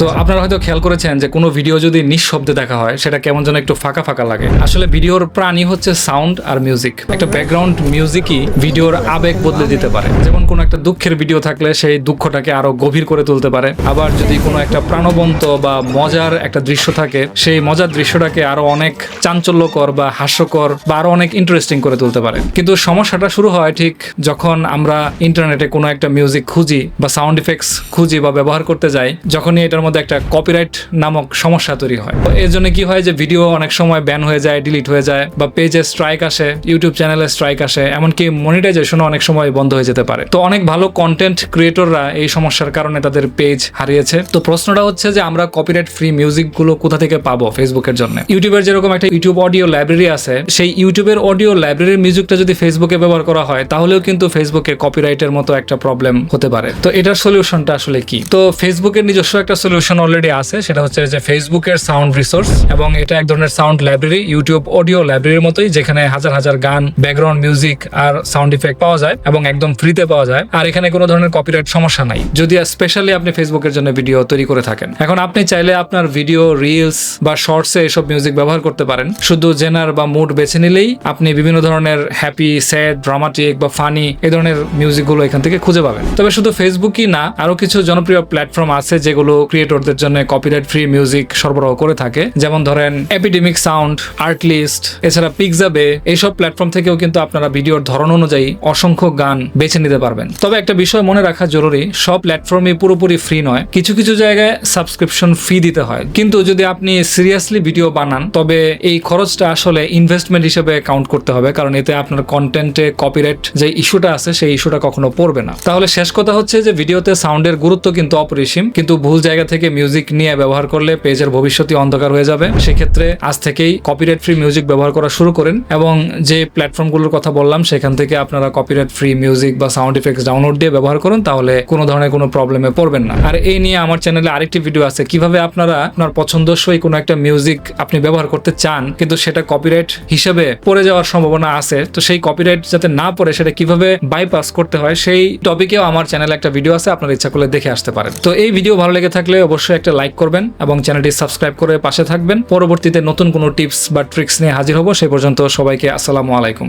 তো আপনারা হয়তো খেয়াল করেছেন যে কোনো ভিডিও যদি নিঃশব্দে দেখা হয়, সেটা কেমন যেন একটু ফাঁকা ফাঁকা লাগে। আসলে ভিডিওর প্রাণী হচ্ছে সাউন্ড আর মিউজিক একটা ব্যাকগ্রাউন্ড মিউজিকই ভিডিওর আবেগ বদলে দিতে পারে। যেমন কোনো একটা দুঃখের ভিডিও থাকলে সেই দুঃখটাকে আরও গভীর করে তুলতে পারে। আবার যদি কোনো একটা প্রাণবন্ত বা মজার একটা দৃশ্য থাকে, সেই মজার দৃশ্যটাকে আরও অনেক চাঞ্চল্যকর বা হাস্যকর বা আরও অনেক ইন্টারেস্টিং করে তুলতে পারে। কিন্তু সমস্যাটা শুরু হয় ঠিক যখন আমরা ইন্টারনেটে কোনো একটা মিউজিক খুঁজি বা সাউন্ড ইফেক্টস খুঁজি বা ব্যবহার করতে যাই, যখনই এটার মধ্যে একটা কপিরাইট নামক সমস্যা তৈরি হয়। এর জন্য কি হয় যে ভিডিও অনেক সময় ব্যান হয়ে যায় ডিলিট হয়ে যায় বা পেজে স্ট্রাইক আসে ইউটিউব চ্যানেলে স্ট্রাইক আসে, এমনকি মনিটাইজেশনও অনেক সময় বন্ধ হয়ে যেতে পারে। তো অনেক ভালো কন্টেন্ট ক্রিয়েটররা এই সমস্যার কারণে তাদের পেজ হারিয়েছে। তো প্রশ্নটা হচ্ছে যে আমরা কপিরাইট ফ্রি মিউজিকগুলো কোথা থেকে পাবো ফেসবুকের জন্য? ইউটিউবের যেরকম একটা ইউটিউব অডিও লাইব্রেরি আছে, সেই ইউটিউবের অডিও লাইব্রেরির মিউজিকটা যদি ফেসবুকে ব্যবহার করা হয়, তাহলেও কিন্তু ফেসবুকে কপিরাইটের মতো একটা প্রবলেম হতে পারে। তো এটার সলিউশনটা আসলে কি? তো ফেসবুকের নিজস্ব একটা সলিউশন অলরেডি আছে, সেটা হচ্ছে যে ফেসবুকের সাউন্ড রিসোর্স এবং এটা এক ধরনের সাউন্ড লাইব্রেরি ইউটিউব অডিও লাইব্রেরির মতোই, যেখানে হাজার হাজার গান ব্যাকগ্রাউন্ড মিউজিক আর সাউন্ড ইফেক্ট পাওয়া যায় এবং একদম ফ্রিতে পাওয়া যায়। আর এখানে কোনো ধরনের কপিরাইট সমস্যা নাই। যদি স্পেশালি আপনি ফেসবুকের জন্য ভিডিও তৈরি করে থাকেন, এখন আপনি চাইলে আপনার ভিডিও রিলস বা শর্টসে এসব মিউজিক ব্যবহার করতে পারেন। শুধু জেনার বা মুড বেছে নিলেই আপনি বিভিন্ন ধরনের হ্যাপি স্যাড ড্রামাটিক বা ফানি এই ধরনের মিউজিকগুলো এখান থেকে খুঁজে পাবেন। তবে শুধু ফেসবুকই না, আরও কিছু জনপ্রিয় প্ল্যাটফর্ম আছে যেগুলো ক্রিয়েটরদের জন্য কপিরাইট ফ্রি মিউজিক সরবরাহ করে থাকে। যেমন ধরেন এপিডেমিক সাউন্ড আর্ট লিস্ট এছাড়া পিকজাবে এইসব প্ল্যাটফর্ম থেকেও কিন্তু আপনারা ভিডিওর ধরন অনুযায়ী অসংখ্য গান বেছে নিতে পারবেন। তবে একটা বিষয় মনে রাখা জরুরি, সব প্ল্যাটফর্মই পুরোপুরি ফ্রি নয়। কিছু কিছু জায়গায় সাবস্ক্রিপশন ফি দিতে হয়। কিন্তু যদি আপনি সিরিয়াসলি ভিডিও বানান, তবে এই খরচটা আসলে ইনভেস্টমেন্ট হিসেবে কাউন্ট করতে হবে। কারণ এতে আপনার কন্টেন্টে কপিরাইট যে ইস্যুটা আছে, সেই ইস্যুটা কখনো পড়বে না। তাহলে শেষ কথা হচ্ছে যে ভিডিওতে সাউন্ডের গুরুত্ব কিন্তু অপরিসীম। কিন্তু ভুল জায়গা থেকে মিউজিক নিয়ে ব্যবহার করলে পেজের ভবিষ্যৎই অন্ধকার হয়ে যাবে। সেক্ষেত্রে আজ থেকেই কপিরাইট ফ্রি মিউজিক ব্যবহার করা শুরু করেন এবং যে প্ল্যাটফর্মগুলোর কথা বললাম, সেখান থেকে আপনারা কপিরাইট ফ্রি মিউজিক বা সাউন্ড ইফেক্টস ডাউনলোড দিয়ে ব্যবহার করুন, তাহলে কোনো ধরনের কোনো প্রবলেমে পড়বেন না। আর এই নিয়ে আমার চ্যানেলে আরেকটি ভিডিও আছে। কীভাবে আপনারা আপনার পছন্দসই কোনো একটা মিউজিক আপনি ব্যবহার করতে চান, কিন্তু সেটা কপিরাইট হিসেবে পড়ে যাওয়ার সম্ভাবনা আছে, তো সেই কপিরাইট যাতে না পড়ে, সেটা কীভাবে বাইপাস করতে হয়, সেই টপিকেও আমার চ্যানেলে একটা ভিডিও আছে, আপনার ইচ্ছা করলে দেখে আসতে পারেন। তো এই ভিডিও ভালো লেগে থাকলে অবশ্যই একটা লাইক করবেন এবং চ্যানেলটি সাবস্ক্রাইব করে পাশে থাকবেন। পরবর্তীতে নতুন কোনো টিপস বা ট্রিক্স নিয়ে হাজির হব সেই পর্যন্ত সবাইকে আসসালামু আলাইকুম।